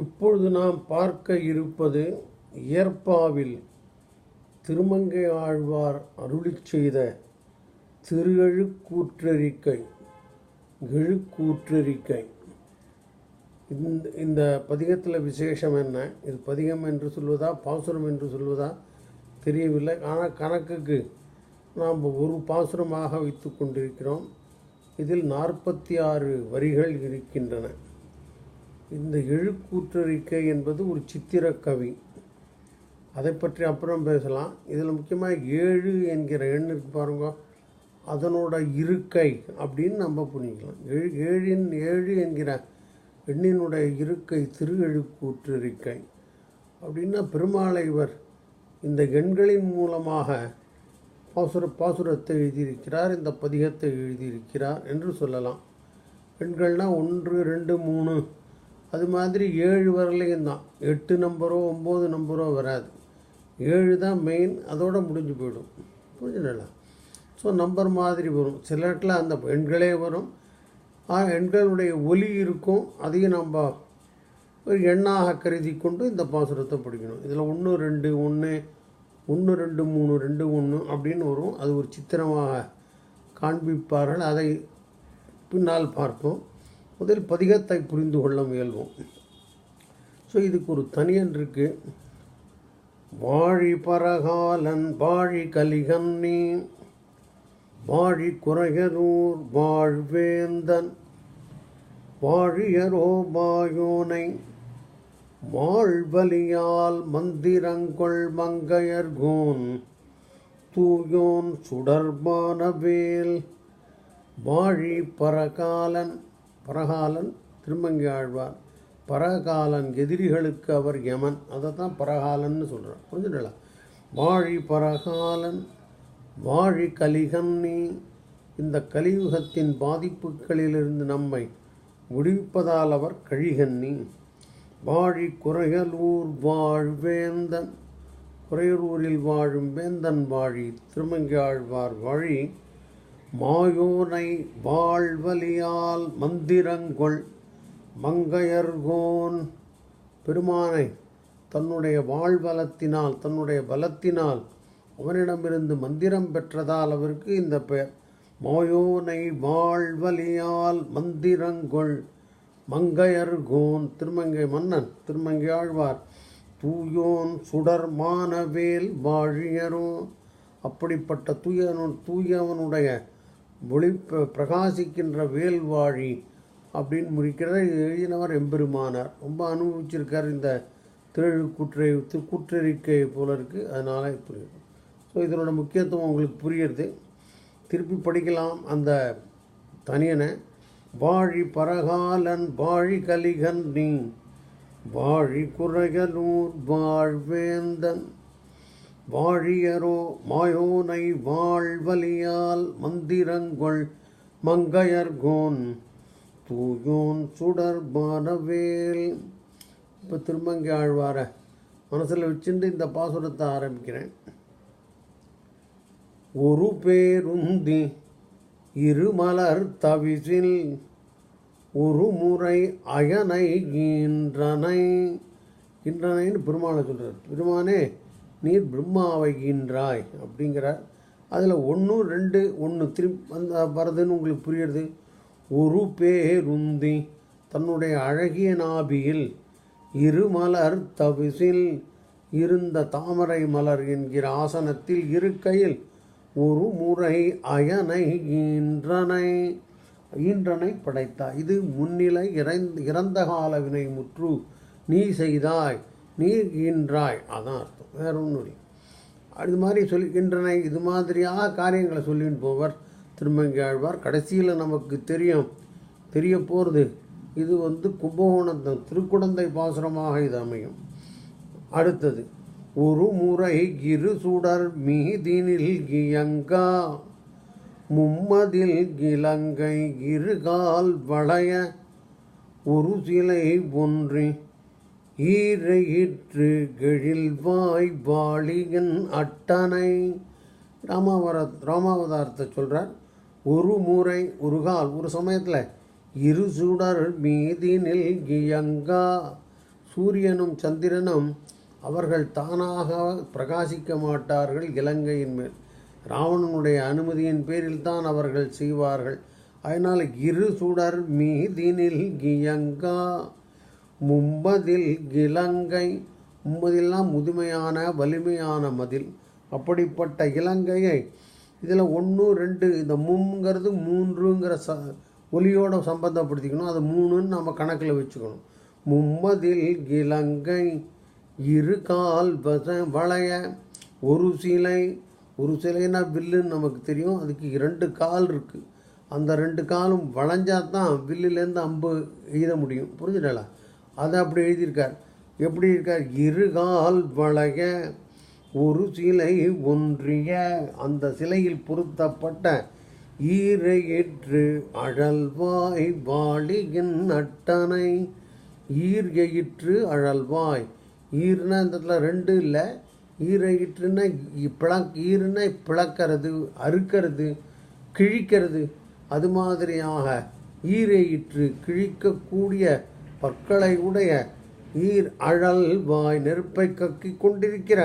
இப்பொழுது நாம் பார்க்க இருப்பது இயற்பாவில் திருமங்கை ஆழ்வார் அருளிச் செய்த திருகழுக்கூற்றறிக்கை எழுக்கூற்றறிக்கை. இந்த இந்த பதிகத்தில் விசேஷம் என்ன? இது பதிகம் என்று சொல்வதா பாசுரம் என்று சொல்வதா தெரியவில்லை. ஆனால் கணக்குக்கு நாம் ஒரு பாசுரமாக வைத்து கொண்டிருக்கிறோம். இதில் நாற்பத்தி ஆறு வரிகள் இருக்கின்றன. இந்த எழுக்கூற்றறிக்கை என்பது ஒரு சித்திர கவி. அதை பற்றி அப்புறம் பேசலாம். இதில் முக்கியமாக ஏழு என்கிற எண் இருக்கு பாருங்க. அதனோட இருக்கை அப்படின்னு நம்ம புரிஞ்சிக்கலாம். ஏழு ஏழின் ஏழு என்கிற எண்ணினுடைய இருக்கை திரு எழுக்கூற்றறிக்கை. அப்படின்னா பெருமாளை இவர் இந்த எண்களின் மூலமாக பாசுர பாசுரத்தை எழுதியிருக்கிறார் இந்த பதிகத்தை எழுதியிருக்கிறார் என்று சொல்லலாம். எண்கள்னால் ஒன்று ரெண்டு மூணு. அது மாதிரி ஏழு வரலையும் தான். எட்டு நம்பரோ ஒம்பது நம்பரோ வராது. ஏழு தான் மெயின் அதோட முடிஞ்சு போயிடும். புரிஞ்சுங்களா ஸோ நம்பர் மாதிரி வரும். சில இடத்துல அந்த எண்களே வரும். ஆ எண்களுடைய ஒலி இருக்கும். அதையும் நம்ம ஒரு எண்ணாக கருதி கொண்டு இந்த பாசுரத்தை படிக்கணும். இதில் ஒன்று ரெண்டு ஒன்று ஒன்று ரெண்டு மூணு ரெண்டு ஒன்று அப்படின்னு வரும். அது ஒரு சித்திரமாக காண்பிப்பார்கள். அதை பின்னால் பார்ப்போம். முதல் பதிகத்தை புரிந்து கொள்ள முயல்வோம். ஸோ இதுக்கு ஒரு தனியன் இருக்கு வாழி பரகாலன் வாழி கலிகன்னி வாழி குறையரூர் வாழ்வேந்தன் வாழியரோ மாயோனை வாழ்வலியால் மந்திரங்கொள் மங்கையர்கோன் தூயோன் சுடர்பானவேல் வாழி பரகாலன் பரகாலன் திருமங்கி ஆழ்வார் பரகாலன் எதிரிகளுக்கு அவர் யமன். அதை தான் பரகாலன்னு சொல்கிறார் புரிஞ்சுடல வாழி பரகாலன் வாழி கலிகன்னி இந்த கலியுகத்தின் பாதிப்புகளிலிருந்து நம்மை முடிவிப்பதால் அவர் கழிகன்னி வாழி குறையலூர் வாழ்வேந்தன் குறையலூரில் வாழும் வேந்தன் வாழி திருமங்கியாழ்வார் வாழி மாயோனை வாழ்வலியால் மந்திரங்கொள் மங்கையர்கோன். பெருமானை தன்னுடைய வாழ்வலத்தினால் தன்னுடைய பலத்தினால் அவனிடமிருந்து மந்திரம் பெற்றதால் அவருக்கு இந்த பெயர். மாயோனை வாழ்வலியால் மந்திரங்கொள் மங்கையர்கோன். திருமங்கை மன்னன் திருமங்கை ஆழ்வார் தூயோன் சுடர் மானவேல் வாழியரோ. அப்படிப்பட்ட தூயவன் தூயவனுடைய ஒளி பிரகாசிக்கின்ற வேல் வாழி அப்படின்னு முடிக்கிறத எழுதினவர் எம்பெருமானார். ரொம்ப அனுபவிச்சிருக்கார் இந்த திரு கூற்றறிக்கை போல இருக்குது அதனால் புரியுது ஸோ இதனோட முக்கியத்துவம் உங்களுக்கு புரியுறது. திருப்பி படிக்கலாம் அந்த தனியனை. வாழி பரகாலன் வாழி கலிகன் நீ வாழி குறையலூர் வாழ்வேந்தன் வாழியரோ மாயோனை வாழ்வலியால் மந்திரங்கொள் மங்கையர்கோன் தூயோன் சுடர்பானவேல் இப்போ திருமங்கை ஆழ்வார மனசில் வச்சுட்டு இந்த பாசுரத்தை ஆரம்பிக்கிறேன். ஒரு பேருந்தி இருமலர் தவிசில் ஒரு முறை அயனை இன்றனை இன்றனைன்னு பெருமாளை சொல்கிறார் பெருமானே நீர் பிரம்மாவைகின்றாய் அப்படிங்கிறார் அதில் ஒன்று ரெண்டு ஒன்று திரும்பி அந்த வரதுன்னு உங்களுக்கு புரியுறது. ஒரு பேருந்தி தன்னுடைய அழகிய நாபியில் இருமலர் தவிசில் இருந்த தாமரை மலர் என்கிற ஆசனத்தில் இருக்கையில் ஒரு முறை அயனை ஈன்றனை ஈன்றனை படைத்தாய். இது முன்னிலை இறைந்த இறந்த கால வினை முற்று நீ செய்தாய். நீர் ஈன்றாய் அதான் அர்த்தம். வேற ஒன்றும் இல்லை. அது மாதிரி சொல்லிக்கின்றன இது மாதிரியாக காரியங்களை சொல்லின்னு போவர் திருமங்கி ஆழ்வார் கடைசியில் நமக்கு தெரியும் தெரிய போகிறது இது வந்து கும்பகோணத்தம் திருக்குடந்தை பாசுரமாக இது அமையும். அடுத்தது ஒரு முறை இரு சுடர் மீதினில் கியங்கா மும்மதில் இலங்கை இருகால் வளைய ஒரு சிலை ஒன்றின் ஈரையிற்று கெழில்வாய் வாளியின் அட்டனை. ராமாவர ராமாவதாரத்தை சொல்கிறார் ஒரு முறை ஒரு கால் ஒரு சமயத்தில் இரு சுடர் மீதினில் கியங்கா சூரியனும் சந்திரனும் அவர்கள் தானாக பிரகாசிக்க மாட்டார்கள் இலங்கையின் மேல். ராவணனுடைய அனுமதியின் பேரில் தான் அவர்கள் செய்வார்கள். அதனால் இரு சுடர் மீதினில் கியங்கா மும்பதில் இலங்கை மும்பதில்லாம் முதுமையான வலிமையான மதில். அப்படிப்பட்ட இலங்கையை இதில் ஒன்று ரெண்டு இந்த மும்ங்கிறது மூன்றுங்கிற ச ஒலியோட சம்பந்தப்படுத்திக்கணும். அது மூணுன்னு நம்ம கணக்கில் வச்சுக்கணும். மும்மதில் இலங்கை இரு கால் வச வளைய ஒரு சிலை. ஒரு சிலைனா வில்லுன்னு நமக்கு தெரியும். அதுக்கு இரண்டு கால் இருக்குது அந்த ரெண்டு காலும் வளைஞ்சா தான் வில்லுலேருந்து அம்பு எய்த முடியும். புரிஞ்சுடலா அதை அப்படி எழுதியிருக்கார். எப்படி இருக்கார்? இருகால் வளைய ஒரு சிலை ஒன்றிய அந்த சிலையில் பொருத்தப்பட்ட ஈரையிற்று அழல்வாய் வாழியின் அட்டனை ஈர்கயிற்று அழல்வாய். ஈர்னா இந்த இடத்துல ரெண்டு இல்லை. ஈரையிற்றுன்னா பிளக் ஈருன்னா பிளக்கிறது அறுக்கிறது கிழிக்கிறது. அது மாதிரியாக ஈரையிற்று கிழிக்கக்கூடிய பற்களை உடைய ஈர் அழல் வாய் நெருப்பை கக்கி கொண்டிருக்கிற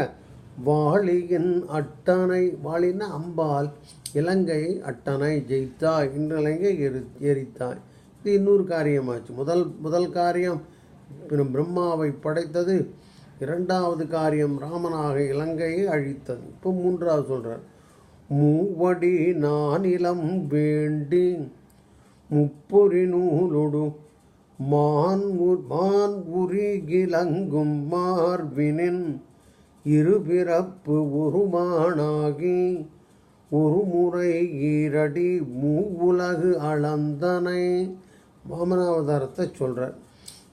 வாளியின் அட்டனை வாளின அம்பால் இலங்கை அட்டனை ஜெயித்தாய் இன்றலங்கை எரி எரித்தாய். இது இன்னொரு காரியமாச்சு. முதல் முதல் காரியம் பிரம்மாவை படைத்தது. இரண்டாவது காரியம் ராமனாக இலங்கையை அழித்தது. இப்போ மூன்றாவது சொல்கிறார் மூவடி நானிலம் வேண்டி முப்பொறி நூலொடு மான் உ- மான் உரி மார்பினின் இருபிறப்பு உருமானாகி ஒருமுறை ஈரடி மூவுலகு அளந்தனை. வாமனாவதாரத்தை சொல்கிறார்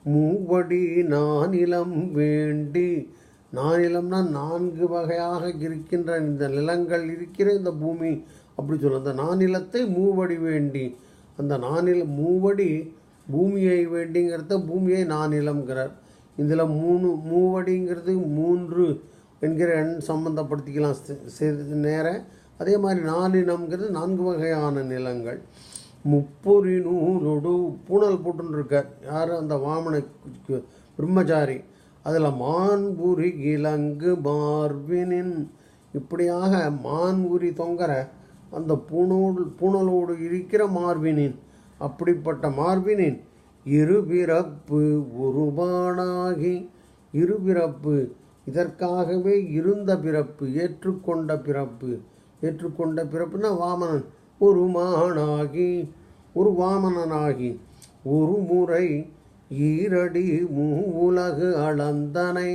மூவடி நானிலம் வேண்டி நானிலம்னா நான்கு வகையாக இருக்கின்ற இந்த நிலங்கள் இருக்கிற இந்த பூமி அப்படி சொல்ல அந்த நானிலத்தை மூவடி வேண்டி அந்த நானில மூவடி பூமியை வேண்டிங்கிறத பூமியை நானிலம்ங்கிறார் இதில் மூணு மூவடிங்கிறது மூன்று என்கிற எண் சம்பந்தப்படுத்திக்கலாம். சிறிது நேரம் நேர. அதே மாதிரி நாலினம்ங்கிறது நான்கு வகையான நிலங்கள். முப்பொறி நூலொடு பூணல் போட்டுன்னு இருக்கார் யார்? அந்த வாமன பிரம்மச்சாரி. அதில் மான்புரி கிழங்கு மார்வினின் இப்படியாக மான்குறி தொங்கற அந்த பூணோடு பூணலோடு இருக்கிற மார்பினின் அப்படிப்பட்ட மார்பினின் இருபிறப்பு உருவானாகி இருபிறப்பு இதற்காகவே இருந்த பிறப்பு ஏற்றுக்கொண்ட பிறப்பு. ஏற்றுக்கொண்ட பிறப்புனா வாமனன். ஒரு மானாகி ஒரு வாமனனாகி ஒரு முறை ஈரடி மூலகு அளந்தனை.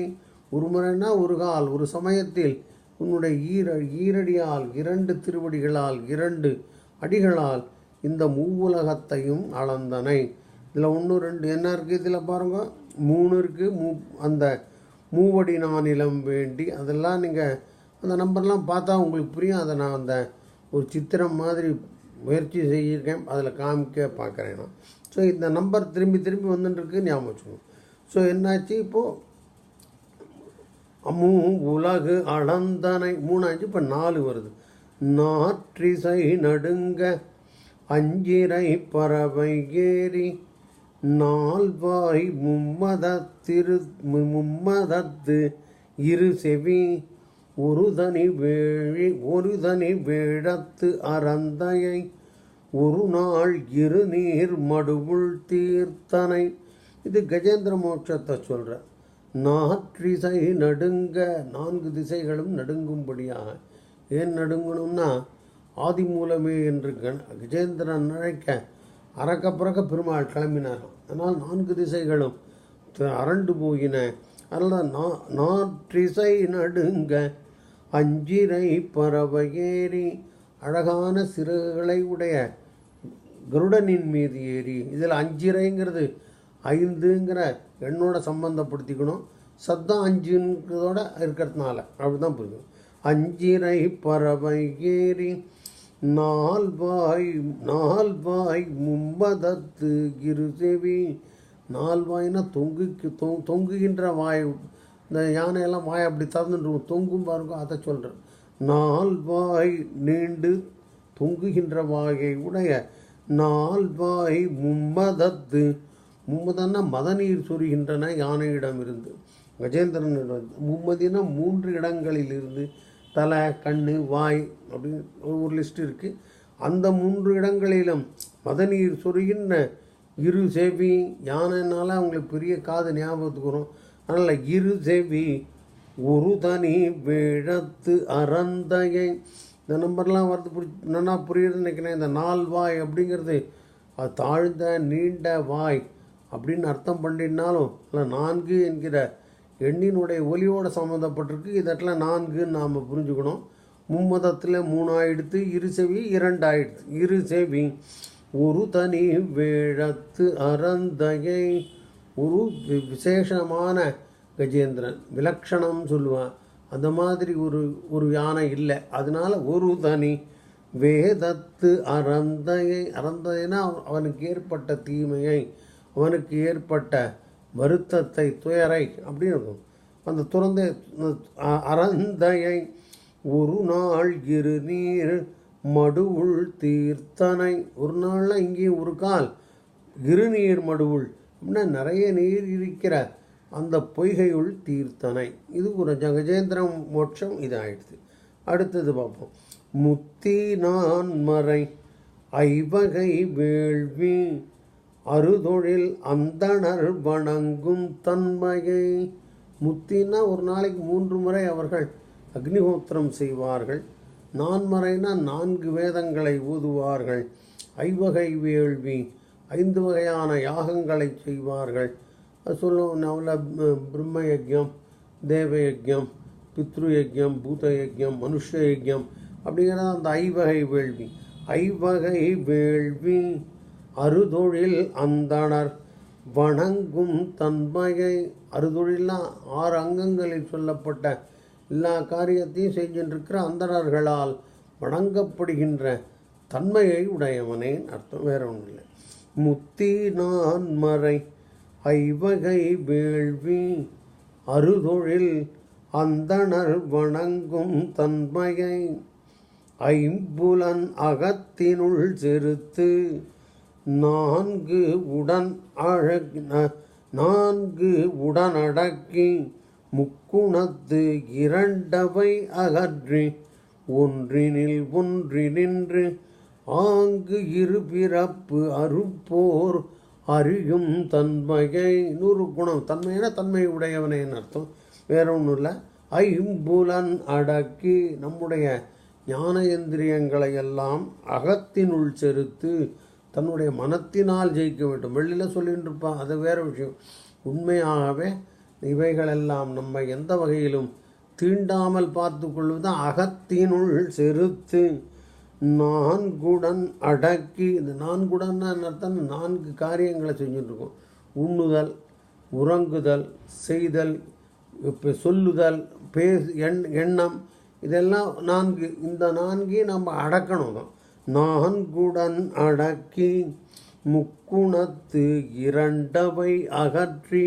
ஒரு முறைனா ஒரு கால் ஒரு சமயத்தில் உன்னுடைய ஈர ஈரடியால் இரண்டு திருவடிகளால் இரண்டு அடிகளால் இந்த மூவுலகத்தையும் அளந்தனை. இதில் ஒன்று ரெண்டு என்ன இருக்குது இதில் பாருங்க? மூணு இருக்குது மூ அந்த மூவடி நானிலம் வேண்டி அதெல்லாம் நீங்கள் அந்த நம்பர்லாம் பார்த்தா உங்களுக்கு புரியும். அதை நான் அந்த ஒரு சித்திரம் மாதிரி முயற்சி செய்யிருக்கேன். அதில் காமிக்க பார்க்குறேன் நான். ஸோ இந்த நம்பர் திரும்பி திரும்பி வந்துட்டுருக்கு. ஞாபகம் வச்சுக்கணும். ஸோ என்னாச்சு இப்போது அம்மூ உலகு அளந்தனை. மூணாச்சு இப்போ நாலு வருது. நாற்றிசை நடுங்க அஞ்சிரை பறவை ஏறி நால்வாய் மும்மதத்திரு மும்மதத்து இரு செவி ஒரு தனி வேழி ஒரு தனி வேழத்து அறந்தையை ஒரு நாள் இரு நீர் மடுவுள் தீர்த்தனை. இது கஜேந்திர மோட்சத்தை சொல்கிற நாற்றிசை நடுங்க நான்கு திசைகளும் நடுங்கும்படியாக. ஏன் நடுங்கணும்னா ஆதி மூலமே என்று கஜேந்திரன் அழைக்க அறக்க பிறக்க பெருமாள் கிளம்பினார்கள். ஆனால் நான்கு திசைகளும் அரண்டு போயின. அதனால் நா நாற்றிசை நடுங்க அஞ்சிரை பறவை அழகான சிறகுகளை உடைய கருடனின் மீது ஏறி. இதில் அஞ்சிரைங்கிறது ஐந்துங்கிற எண்ணோட சம்பந்தப்படுத்திக்கணும். சத்தம் அஞ்சுங்கிறதோட இருக்கிறதுனால அப்படிதான் புரியும் அஞ்சிரை பறவை ஏறி நால்வாய் நால்வாய் மும்பதத்து இருசெவி நால்வாய்னா தொங்குக்கு தொ தொங்குகின்ற வாய். இந்த யானையெல்லாம் வாய் அப்படி திறந்துட்டு தொங்கும் பாருங்க அதை சொல்கிறேன் நால்வாய் நீண்டு தொங்குகின்ற வாயை உடைய நால்வாய் மும்மதத்து. மும்மதன்னா மதநீர் சொரிகின்றன யானையிடம் இருந்து கஜேந்திரன் மும்மதினா மூன்று இடங்களில் இருந்து தலை கண் வாய் அப்படின்னு ஒரு லிஸ்ட் இருக்குது அந்த மூன்று இடங்களிலும் மதநீர் சொருகின்ற இரு செவி யானைனால அவங்களுக்கு பெரிய காது ஞாபகத்துக்கு வரும். அதனால் இரு செவி ஒரு தனி விழத்து அறந்தையை. இந்த நம்பர்லாம் வரது புரி நல்லா புரியுதுன்னு நினைக்கிறேன். இந்த நால் வாய் அப்படிங்கிறது அது தாழ்ந்த நீண்ட வாய் அப்படின்னு அர்த்தம் பண்ணினாலும் இல்லை நான்கு என்கிற எண்ணினுடைய ஒலியோடு சம்மந்தப்பட்டிருக்கு இதெல்லாம் நான்குன்னு நாம் புரிஞ்சுக்கணும். மும்மதத்தில் மூணாயிடுத்து இரு செவி இரண்டாயிடுத்து. இரு செவி. ஒரு தனி வேழத்து அறந்தையை ஒரு வி- விசேஷமான கஜேந்திரன். விலக்ஷணம் சொல்லுவான். அந்த மாதிரி ஒரு ஒரு யானை இல்லை. அதனால ஒரு தனி வேதத்து அறந்தையை அறந்தைனா அவனுக்கு ஏற்பட்ட தீமையை அவனுக்கு ஏற்பட்ட வருத்தத்தை துயரை அப்படின்னு இருக்கும். அந்த துறந்த அறந்தையை ஒரு நாள் இரு நீர் மடுவுள் தீர்த்தனை. ஒரு நாளில் இங்கே ஒரு கால் இருநீர் மடுவுள். அப்படின்னா நிறைய நீர் இருக்கிற அந்த பொய்கையுள் தீர்த்தனை. இது ஒரு ஜெகஜேந்திரம் மோட்சம் இது ஆயிடுது. அடுத்தது பார்ப்போம். முத்தி நான் மறை ஐவகை வேள்வி. அறுதொழில் அந்தணர் வணங்கும் தன்மையை முத்தினா ஒரு நாளைக்கு மூன்று முறை அவர்கள் அக்னிஹோத்திரம் செய்வார்கள். நான்மறைனா நான்கு வேதங்களை ஊதுவார்கள். ஐவகை வேள்வி ஐந்து வகையான யாகங்களை செய்வார்கள். அது சொல்லுவோம் நவல பிரம்ம யஜ்யம் தேவ யஜ்யம் பித்ரு யஜ்யம் பூத யஜ்யம் மனுஷ யஜ்யம் அப்படிங்கிறது அந்த ஐவகை வேள்வி. ஐவகை வேள்வி அறுதொழில் அந்தணர் வணங்கும் தன்மையை அறுதொழிலாம் ஆறு அங்கங்களில் சொல்லப்பட்ட எல்லா காரியத்தையும் செஞ்சின்றிருக்கிற அந்தணர்களால் வணங்கப்படுகின்ற தன்மையை உடையவனே அர்த்தம். வேற ஒன்றும் இல்லை. முத்தி நான் மறை ஐவகை வேள்வி அறுதொழில் அந்தணர் வணங்கும் தன்மையை ஐம்புலன் அகத்தினுள் செருத்து நான்கு உடன் அழக ந- நான்கு உடனடக்கி முக்குணத்து இரண்டவை அகற்றி ஒன்றினில் ஒன்றி நின்று ஆங்கு இரு பிறப்பு அறுப்போர் அறியும் தன்மையை நூறு குணம். தன்மையான தன்மை உடையவனேன்னு அர்த்தம். வேற ஒன்றும் இல்லை. ஐம்புலன் அடக்கி நம்முடைய ஞானேந்திரியங்களை எல்லாம் அகத்தினுள் செலுத்து தன்னுடைய மனத்தினால் ஜெயிக்க வேண்டும். வெளியில் சொல்லிகிட்டு இருப்பான் அது வேற விஷயம். உண்மையாகவே இவைகளெல்லாம் நம்மை எந்த வகையிலும் தீண்டாமல் பார்த்து கொள்வது அகத்தினுள் செருத்து. நான்குடன் அடக்கி இந்த நான்குடன்னா அர்த்தம் நான்கு காரியங்களை செஞ்சுட்டுருக்கோம். உண்ணுதல் உறங்குதல் செய்தல் இப்போ சொல்லுதல் பேசு எண் எண்ணம் இதெல்லாம் நான்கு. இந்த நான்கையும் நம்ம அடக்கணும் தான் நான்குடன் அடக்கி முக்குணத்து இரண்டவை அகற்றி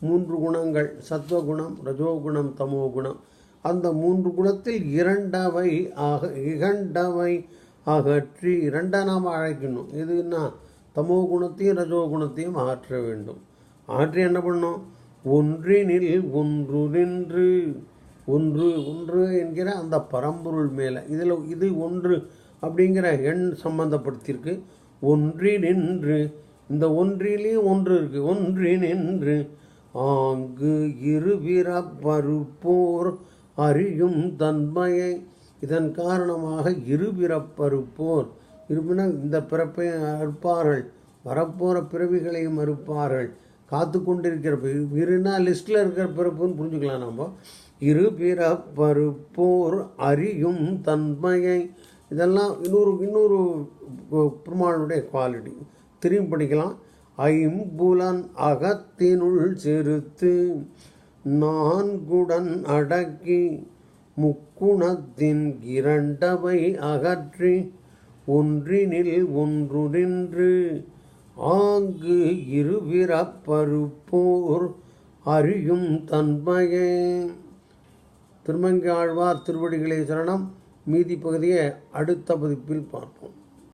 மூன்று குணங்கள் சத்வகுணம் ரஜோகுணம் தமோகுணம். அந்த மூன்று குணத்தில் இரண்டவை அக இகண்டவை அகற்றி இரண்டை நாம் அழைக்கணும். எதுன்னா தமோ குணத்தையும் ரஜோ குணத்தையும் அகற்ற வேண்டும். அகற்றி என்ன பண்ணும் ஒன்றினில் ஒன்று நின்று ஒன்று ஒன்று என்கிற அந்த பரம்பொருள் மேலே. இதில் இது ஒன்று அப்படிங்கிற எண் சம்பந்தப்படுத்தியிருக்கு. ஒன்றி நின்று இந்த ஒன்றிலேயும் ஒன்று இருக்கு. ஒன்றி நின்று ஆங்கு இருபிறப்பருப்போர் அறியும் தன்மையை இதன் காரணமாக இருபிறப்பருப்போர் இருப்பினா இந்த பிறப்பை அறுப்பார்கள். வரப்போகிற பிறவிகளையும் அறுப்பார்கள். காத்து கொண்டிருக்கிற பி- இருனா லிஸ்ட்டில் இருக்கிற பிறப்புன்னு புரிஞ்சுக்கலாம் நம்ம. இருபிறப்பருப்போர் அறியும் தன்மையை இதெல்லாம் இன்னொரு இன்னொரு பெருமாளுடைய குவாலிட்டி திரும்பி படிக்கலாம். ஐம்புலன் அகத்தினுள் செருத்து நான்குடன் அடக்கி முக்குணத்தின் இரண்டவை அகற்றி ஒன்றினில் ஒன்றுநின்று ஆங்கு இருபிறப்பருப்போர் அறியும் தன்மையே. திருமங்கி ஆழ்வார் திருவடிகளை சரணம். மீதி பகுதியை அடுத்த பதிப்பில் பார்ப்போம்.